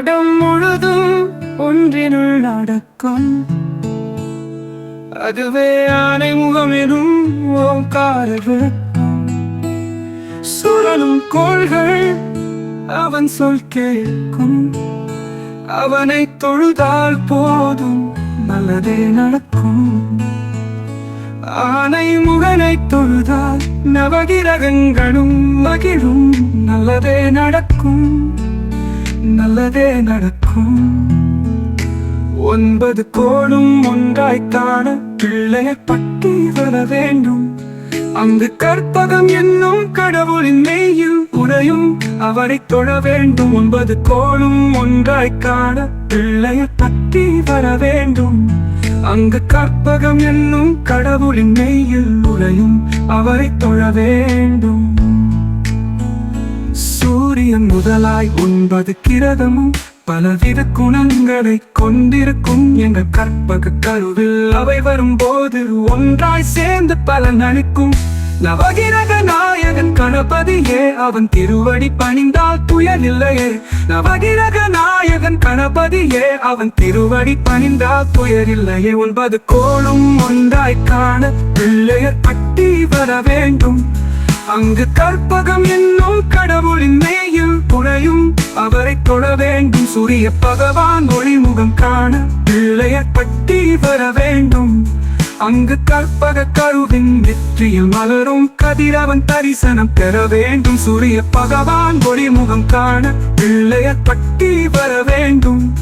அண்டம் முழுதும் ஒன்றினுள் நடக்கும். அதுவே ஆனை முகம் எனும் ஓங்கார சுழலும் கோள்கள் அவன் சொல் கேட்கும். அவனை தொழுதால் போதும் நல்லதே நடக்கும். ஆனை முகனை தொழுதால் நவகிரகங்களும் மகிழும் நல்லதே நடக்கும். நல்லதே நடக்கும். ஒன்பது கோளும் ஒன்றாய்த்தான காண பிள்ளையை பட்டி வர வேண்டும். அங்கு கற்பகம் என்னும் கடவுளின் மெய்யில் உரையும் அவரை தொழ வேண்டும். ஒன்பது கோளும் ஒன்றாய்க்கான காண பிள்ளையை பட்டி வர வேண்டும். அங்கு கற்பகம் என்னும் கடவுளின் மெய்யில் உரையும் அவரை தொழ வேண்டும். சூரியன் முதலாய் ஒன்பது கிரதமும் பலவித குணங்களை கொண்டிருக்கும். எங்கள் கற்பக கருவில் அவை வரும்போது ஒன்றாய் சேர்ந்து பலன் அளிக்கும். நவகிரக நாயகன் கணபதியே அவன் திருவடி பணிந்தால் துயர் இல்லையே. நவகிரக நாயகன் கணபதியே அவன் திருவடி பணிந்தால் துயர் இல்லையே. ஒன்பது கோளும் ஒன்றாய் காண பிள்ளையர் பட்டி வர வேண்டும். அங்கு கற்பகம் என்னும் கடவுளின் மேயில் புனையும். அவரை தொழ வேண்டும் சூரிய பகவான் ஒளிமுகம் காண. பிள்ளையர் பட்டி வர வேண்டும். அங்கு கற்பக கருவின் வெற்றியில் மலரும். கதிரவன் தரிசனம் பெற வேண்டும். சூரிய பகவான் ஒளிமுகம் காண. பிள்ளையர் பட்டி வர வேண்டும்.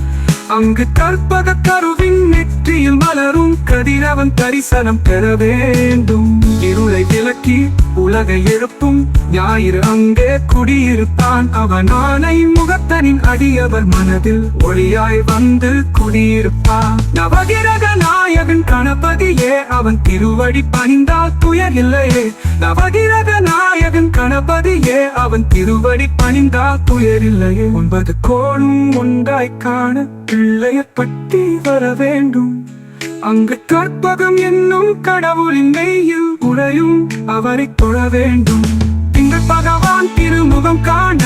அங்கு கற்பக கருவின் நெற்றியில் மலரும் கதிரவன் தரிசனம் பெற வேண்டும். இருளை விளக்கி உலகை எழுப்பும் ஞாயிறு அங்கே குடியிருப்பான் அவன் ஆனை முகத்தனின் அடியவர் மனதில் ஒளியாய் வந்து குடியிருப்பான். நவகிரக நாயகன் கணபதியே அவன் திருவடி பணிந்தால் துயர் இல்லையே. நவகிரக நாயகன் கணபதியே அவன் திருவடி பணிந்தால் துயர் இல்லையே. ஒன்பது கோளும் ஒன்றாய் காண பிள்ளையர் பட்டி வர வேண்டும். அங்கு கற்பகம் என்னும் கடவுளின் மெய்யில் உரையும் அவரை தொழ வேண்டும். திங்கள் பகவான் திருமுகம் காண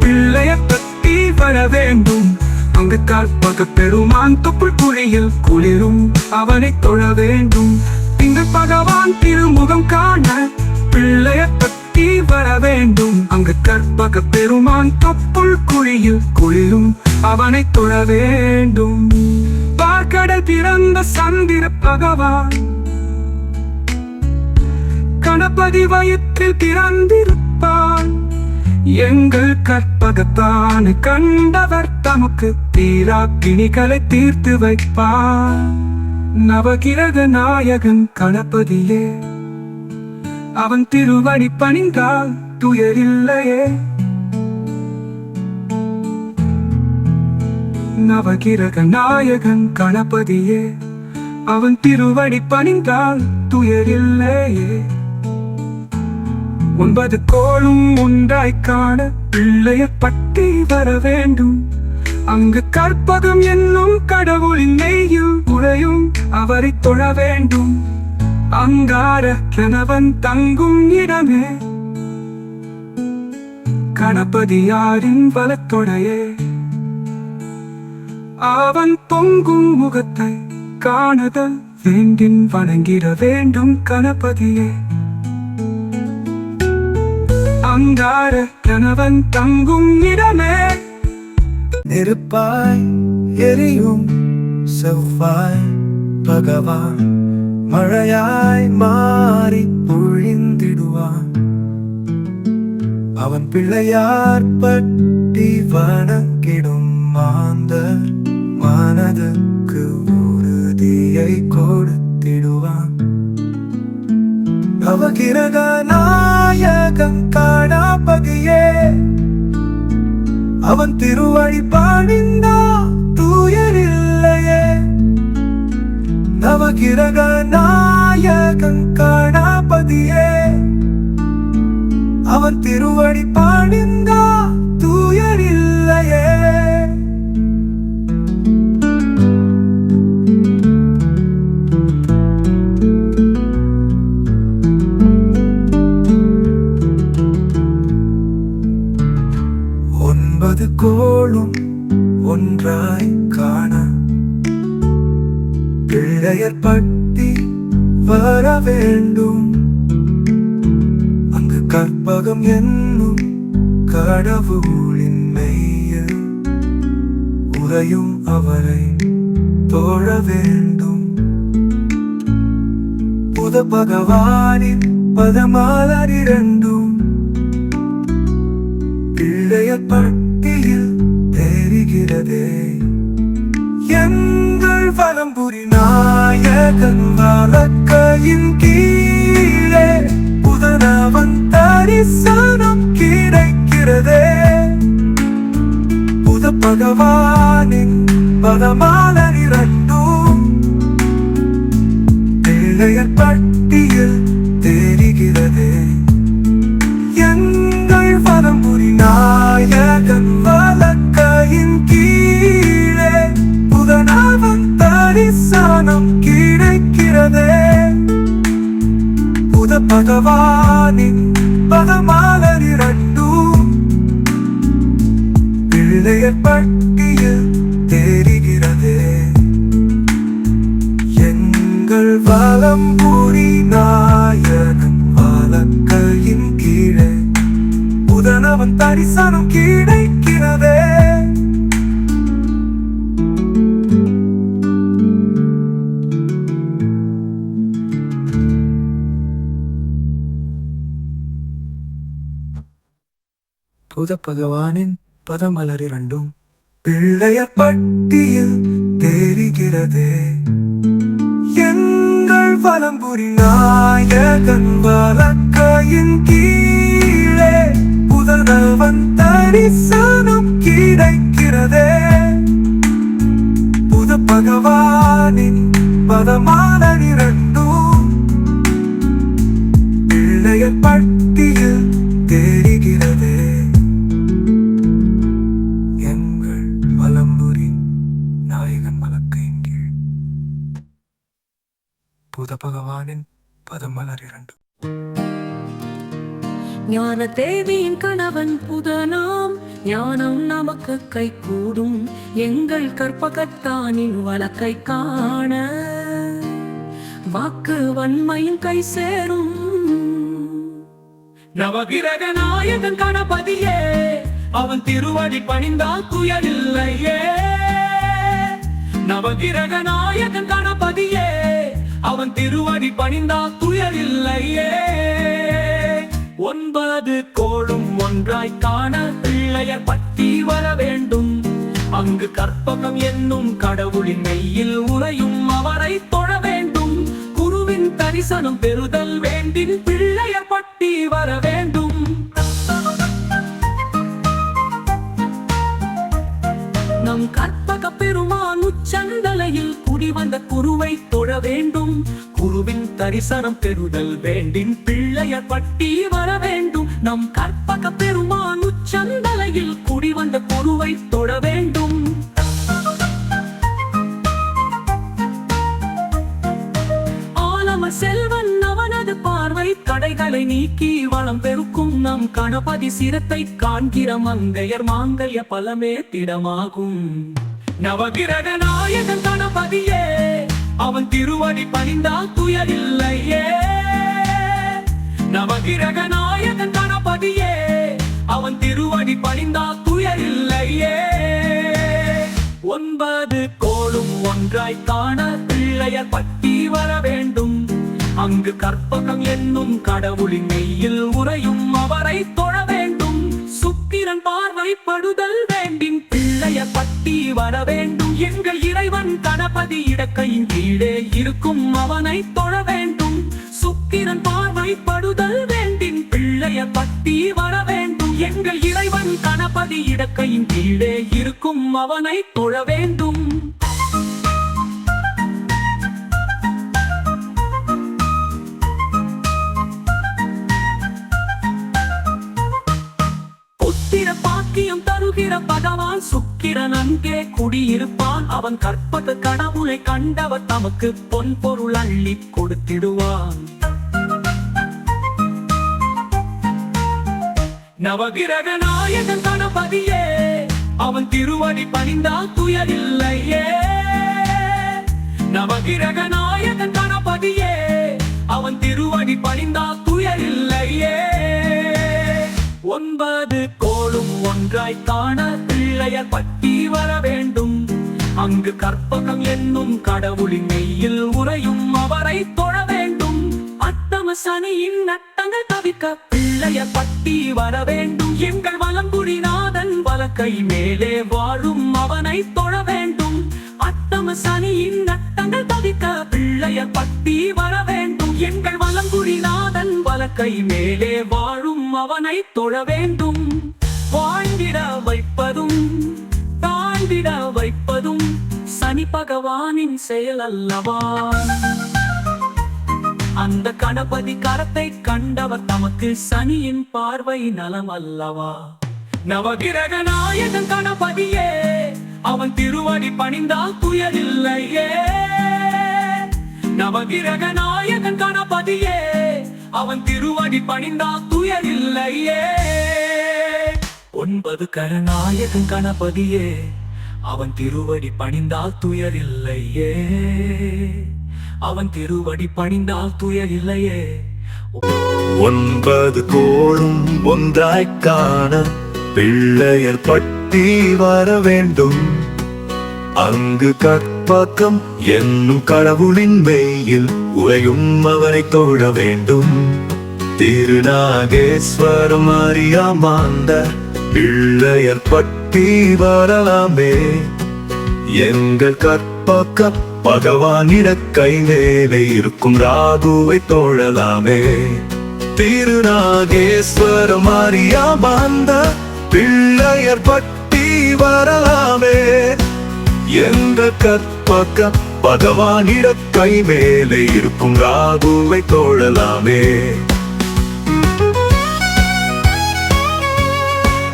பிள்ளைய பத்தி வர வேண்டும். அங்கு கற்பக பெருமான் தொப்புள் குழியில் குளிரும் அவனை தொழ வேண்டும். இங்கு பகவான் திருமுகம் காண பிள்ளைய பத்தி வர வேண்டும். அங்கு கற்பக பெருமான் தொப்புள் குழியில் குளிரும் அவனை தொழ வேண்டும். பார்க்கட பிறந்த சந்திர பகவான் கணபதி வயிற்றில் பிறந்திருப்பான் எங்கள் கற்பகத்தான் கண்டவர் தமக்கு தீராக்கிணிகளை தீர்த்து வைப்பார். நவகிரக நாயகன் கணபதியே அவன் திருவடி பணிந்தால் துயரில்லையே. நவகிரக நாயகன் கணபதியே அவன் திருவடி பணிந்தால் துயரில்லையே. ஒன்பது கோளும் உண்டாய் காண பிள்ளைய பட்டி வர வேண்டும். அங்கு கற்பகம் என்னும் கடவுளின் நெய்யும் உரையும் அவரை தொழ வேண்டும். அங்கார கணவன் தங்கும் இடமே. கணபதியாரின் வலத்தொடையே. அவன் பொங்கும் முகத்தை காணுதல் வேண்டின் வணங்கிட வேண்டும் கணபதியே. அங்கார கணவன் தங்கும் இடமே. நெருப்பாய் எரியும் செவ்வாய் பகவான் மழையாய் மாறி பொழிந்திடுவான். அவன் பிள்ளையார் பட்டி வணங்கிடும் மாந்தர் மனதுக்கு உறுதியை கொடு. நவகிரக காணா பகியே அவன் திருவழி பாடிந்தா தூயர் இல்லையே நவகிரக நாயகன் காணாபதியே அவன் திருவடி பாடிந்தா கோளும் ஒன்றாய் காண. பிள்ளையர் பட்டி வர வேண்டும். அங்கு கற்பகம் என்னும் கடவுளின் மெய்யில் உரையும் அவரை தோழ வேண்டும். புத பகவானின் பதமாலர் இரண்டும். பிள்ளையர் பட்டியில் தெரிகிறதே எங்கள் வலம்புரி நாயகன் வழக்கையின் கீழே புதனவன் தரிசனம் கிடைக்கிறதே. புத பகவானின் பதமாலர் இரண்டும் பிள்ளையர் வலம்புரி நாயகன் வழக்கையின் கீழே. புதனவன் தரிசனம் கிடைக்கிறதே. புத பகவானின் பதமலர் இரண்டும் பிள்ளையர் பட்டியில் தெரிகிறதே. வலம்புரி நாயகன் வழக்கையின் கீழே புதல்வன் தரிசனம் கிடைக்கிறதே. புத பகவானின் பதமான இரண்டும் பிள்ளையர் பட்டியில் தெரிகிறதே பதமலர் இரண்டு. ஞான தேவியின் கணவன் புதனாம். ஞானம் நமக்கு கை கூடும். எங்கள் கற்பகத்தானின் வழக்கை காண. வாக்கு வன்மையும் கை சேரும். நவகிரக நாயகன் கணபதியே அவன் திருவடி பணிந்தால் துயரில்லையே நவகிரக நாயகன் கணபதியே அவன் திருவடி பணிந்தா துயரில்லையே ஒன்பது கோளும் ஒன்றாய் காண பிள்ளையர் பட்டி வர வேண்டும். அங்கு கற்பகம் என்னும் கடவுளின் மெய்யில் உறையும் அவரை தொழ வேண்டும். குருவின் தரிசனம் பெறுதல் வேண்டின் பிள்ளையர் பட்டி வர வேண்டும். நம் கற்பக பெருமான் உச்சந்தலையில் குடி வந்த குருவை வாழ வேண்டும். குருவின் தரிசனம் பெறுதல் வேண்டின் பிள்ளையர் பட்டி வர வேண்டும். நம் கற்பக பெருமான் உச்சந்தலையில் குடி வந்த குருவை தொட வேண்டும். ஆலம செல்வன் அவனது பார்வை தடைகளை நீக்கி வளம் பெருக்கும். நம் கணபதி சிரத்தை காண்கிற மங்கையர் மாங்கல்ய பலமே திடமாகும். நவகிரக நாயகன் கணபதியே அவன் திருவடி பணிந்தால் துயரில்லையே. நவகிரக நாயகன் கணபதியே அவன் திருவடி பணிந்தால் துயரில்லையே. ஒன்பது கோளும் ஒன்றாய் காண பிள்ளையர் பட்டி வர வேண்டும். அங்கு கற்பகம் என்னும் கடவுளின் மெய்யில் உறையும் அவரை தொழ வேண்டும். சுக்கிரன் பார்வைப்படுதல் வேண்டின் பிள்ளையர் பட்டி வர வேண்டும். எங்கள் இறைவன் கணபதி இடக்கையின் கீழே இருக்கும் அவனை தொழ வேண்டும். சுக்கிரன் பார்வைப்படுதல் வேண்டின் பிள்ளைய பட்டி வர வேண்டும். எங்கள் இறைவன் கணபதி இடக்கையின் கீழே இருக்கும் அவனை தொழ வேண்டும். பாக்கியம் தருகிற பகவான் சுக்கிரன் அங்கே குடியிருப்பான். அவன் கற்பது கடவுளை கண்டவர் தமக்கு பொன் பொருள் அள்ளி கொடுத்திடுவான். நவகிரக நாயகன் கணபதியே அவன் திருவடி பணிந்தால் துயரில்லையே. நவகிரக நாயகன் கணபதியே அவன் திருவடி பணிந்தால் துயரில்லையே. ஒன்பது ஒன்றாய் காண பிள்ளையர் பட்டி வர வேண்டும். அங்கு கற்பகம் என்னும் கடவுளின் மெய்யில் உறையும் அவரை தொழ வேண்டும். அத்தம சனியின் நட்டங்கள் தவிர்க்க பிள்ளையர் பட்டி வர வேண்டும். எங்கள் வலம்புரிநாதன் வலக்கை மேலே வாழும் அவனை தொழ வேண்டும். அத்தம சனியின் நட்டங்கள் தவிர்க்க பிள்ளையர் பட்டி வர வேண்டும். எங்கள் வலம்புரிநாதன் வலக்கை மேலே வாழும் அவனை தொழ வேண்டும். வாழ்ந்திட வைப்பதும் தாழ்ந்திட வைப்பதும் சனி பகவானின் செயல் அல்லவா அந்த கணபதி கரத்தை கண்டவர் தமக்கு சனியின் பார்வை நலம் அல்லவா நவகிரக நாயகன் கணபதியே அவன் திருவடி பணிந்தால் துயரில்லையே. நவகிரக நாயகன் கணபதியே அவன் திருவடி பணிந்தால் துயரில்லையே. என்பது கரநாயகன் கணபதியே. அவன் திருவடி பணிந்தால் துயர் இல்லையே அவன் திருவடி பணிந்தால் துயர் இல்லையே ஒன்பது கோளும் ஒன்றாய் காண பிள்ளையர் பட்டி வர வேண்டும். அங்கு கற்பக்கம் என்னும் கடவுளின் மெய்யில் உரையும் அவரை தொழ வேண்டும். திருநாகேஸ்வரம் அறியாமாந்தர் பிள்ளையர் பட்டி வரலாமே எங்கள் கற்பக்க பகவானிட கை மேலே இருக்கும் ராகுவை தோழலாமே. திருநாகேஸ்வர மாரியா பாந்த பிள்ளையர் பட்டி வரலாமே எங்கள் கற்பக்க பகவானிட கை மேலே இருக்கும் ராகுவை தோழலாமே.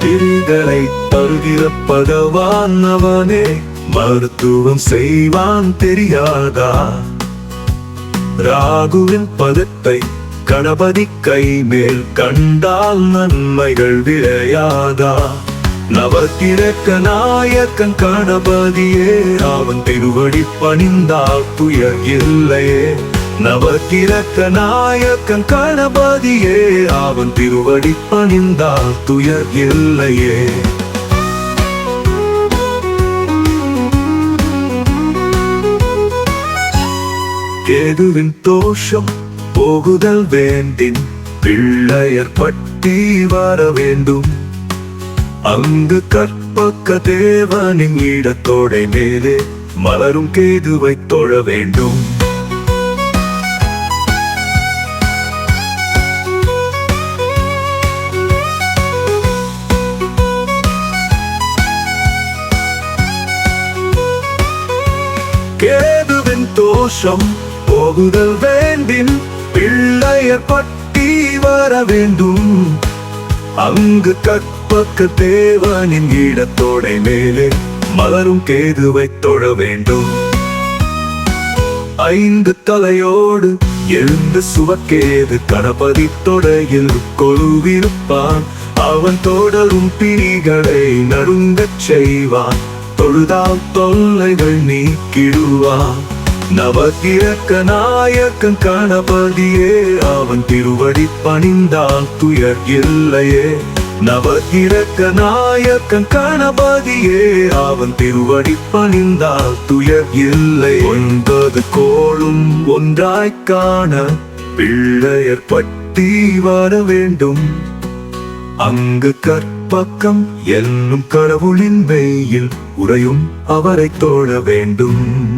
திரிகளை தருகிற பகவான் அவனே. மருத்துவம் செய்வான் தெரியாதா? ராகுவின் பதத்தை கணபதி கை மேல் கண்டால் நன்மைகள் விளையாதா? நவக்கிழக்க நாயக்கன் கணபதியே அவன் திருவடி பணிந்தால் துயர் இல்லையே. நவக்கிரக்க நாயக்கன் கணபதியே அவன் திருவடி பணிந்தால் துயர் இல்லையே. கேதுவின் தோஷம் போகுதல் வேண்டின் பிள்ளையர் பட்டி வர வேண்டும். அங்கு கற்பக்க தேவனின் இடத்தோடை மேலே மலரும் கேதுவை தொழ வேண்டும். கேதுவின் தோஷம் போகுதல் வேண்டின் பிள்ளையர் பட்டி வர வேண்டும். அங்கு கற்பக்க தேவனின் இடத்தோடை மேலே மலரும் கேதுவை தொழ வேண்டும். ஐந்து தலையோடு எழுந்து சுவக்கேது கணபதி தொடையில் கொழுவிருப்பான். அவன் தொடரும் பிணிகளை நடுங்கச் செய்வான். தொழுதால் தொல்லைகள் நீக்கிடுவா. நவகிழக்க நாயக்கன் கணபதியே அவன் திருவடி பணிந்தால் துயர் இல்லையே. நவகிழக்க நாயக்கன் கணபதியே அவன் திருவடி பணிந்தால் துயர் இல்லை ஒன்பது கோளும் ஒன்றாய் காண பிள்ளையர் பட்டி வர வேண்டும். அங்கு கற்க பக்கம் என்னும் கடவுளின் வெயில் உறையும் அவரை தோழ வேண்டும்.